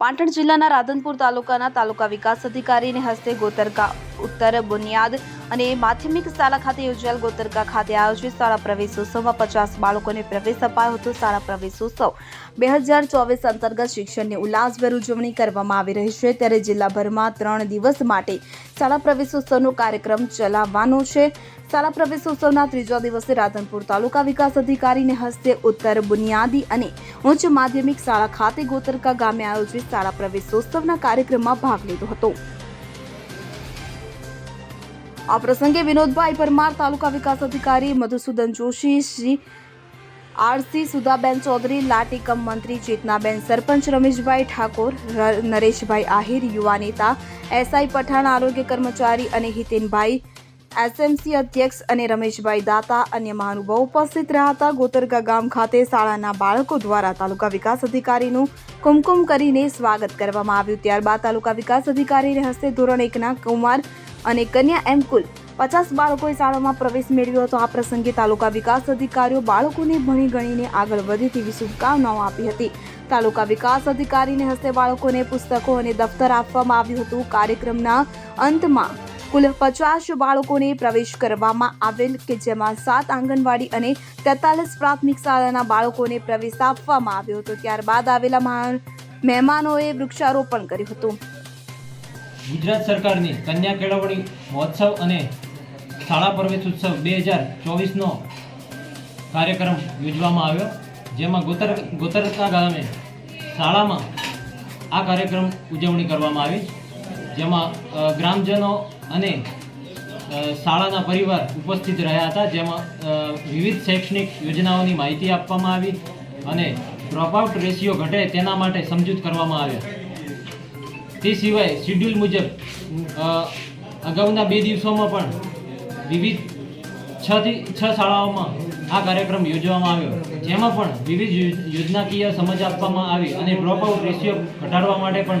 પાટણ જિલ્લાના રાધનપુર તાલુકાના તાલુકા વિકાસ અધિકારીને હસ્તે ગોતરકા ઉત્તર બુનિયાદ અને માધ્યમિક શાળા ખાતે યોજાયેલ ગોતરકા ખાતે આયોજિત શાળા પ્રવેશોત્સવમાં પચાસ બાળકોને પ્રવેશ અપાયો હતો. શાળા પ્રવેશોત્સવ બે હજાર ચોવીસ અંતર્ગત શિક્ષણની ઉલ્લાસભેર ઉજવણી કરવામાં આવી રહી છે. ત્યારે જિલ્લાભરમાં ત્રણ દિવસ માટે શાળા પ્રવેશોત્સવનો કાર્યક્રમ ચલાવવાનો છે. શાળા પ્રવેશોત્સવના ત્રીજા દિવસે રાધનપુર તાલુકા વિકાસ અધિકારીને હસ્તે ઉત્તર બુનિયાદી અને ઉચ્ચ માધ્યમિક શાળા ખાતે ગોતરકા ગામે આયોજિત શાળા પ્રવેશોત્સવના કાર્યક્રમમાં ભાગ લીધો હતો. આ પ્રસંગે વિનોદભાઈ પરમાર, તાલુકા વિકાસ અધિકારી મધુસૂદન જોશી, શ્રી આરસી સુધાબેન ચૌધરી, લાટીકમ મંત્રી ચેતનાબેન સરપંચ રમેશભાઈ ઠાકોર નરેશભાઈ આહિર, યુવા નેતા એસઆઈ પઠાણ, આરોગ્ય કર્મચારી અને હિતેનભાઈ એસએમસી અધ્યક્ષ અને રમેશભાઈ દાતા અન્ય મહાનુભાવ ઉપસ્થિત રહ્યા હતા. ગોતરકા ગામ ખાતે શાળાના બાળકો દ્વારા તાલુકા વિકાસ અધિકારીનું કુમકુમ કરીને સ્વાગત કરવામાં આવ્યું. ત્યારબાદ તાલુકા વિકાસ અધિકારીને હસ્તે ધોરણ એકના કુમાર અને કન્યા એમ કુલ પચાસ બાળકોએ શાળામાં પ્રવેશ મેળવ્યો હતો. આ પ્રસંગે તાલુકા વિકાસ અધિકારીઓ બાળકોને ભણી ગણીને આગળ વધે તેવી શુભકામનાઓ આપી હતી. તાલુકા વિકાસ અધિકારીને હસ્તે બાળકોને પુસ્તકો અને દફતર આપવામાં આવ્યું હતું. કાર્યક્રમના અંતમાં કુલ પચાસ બાળકોને પ્રવેશ કરવામાં આવેલ કે જેમાં સાત આંગણવાડી અને તેતાલીસ પ્રાથમિક શાળાના બાળકોને પ્રવેશ આપવામાં આવ્યો હતો. ત્યારબાદ આવેલા મહેમાનોએ વૃક્ષારોપણ કર્યું હતું. ગુજરાત સરકારની કન્યા કેળવણી મહોત્સવ અને શાળા પ્રવેશ ઉત્સવ બે હજાર ચોવીસનો કાર્યક્રમ યોજવામાં આવ્યો. જેમાં ગોતર ગોતરકા ગામે શાળામાં આ કાર્યક્રમ ઉજવણી કરવામાં આવી જેમાં ગ્રામજનો અને શાળાના પરિવાર ઉપસ્થિત રહ્યા હતા, જેમાં વિવિધ શૈક્ષણિક યોજનાઓની માહિતી આપવામાં આવી અને ડ્રોપઆઉટ રેશિયો ઘટે તેના માટે સમજૂત કરવામાં આવ્યા. તે સિવાય શિડ્યુલ મુજબ અગાઉના બે દિવસોમાં પણ વિવિધ છ થી, છ શાળાઓમાં આ કાર્યક્રમ યોજવામાં આવ્યો. જેમાં પણ વિવિધ યોજ- યોજનાકીય સમજ આપવામાં આવી અને ડ્રોપઆઉટ રેશિયો ઘટાડવા માટે પણ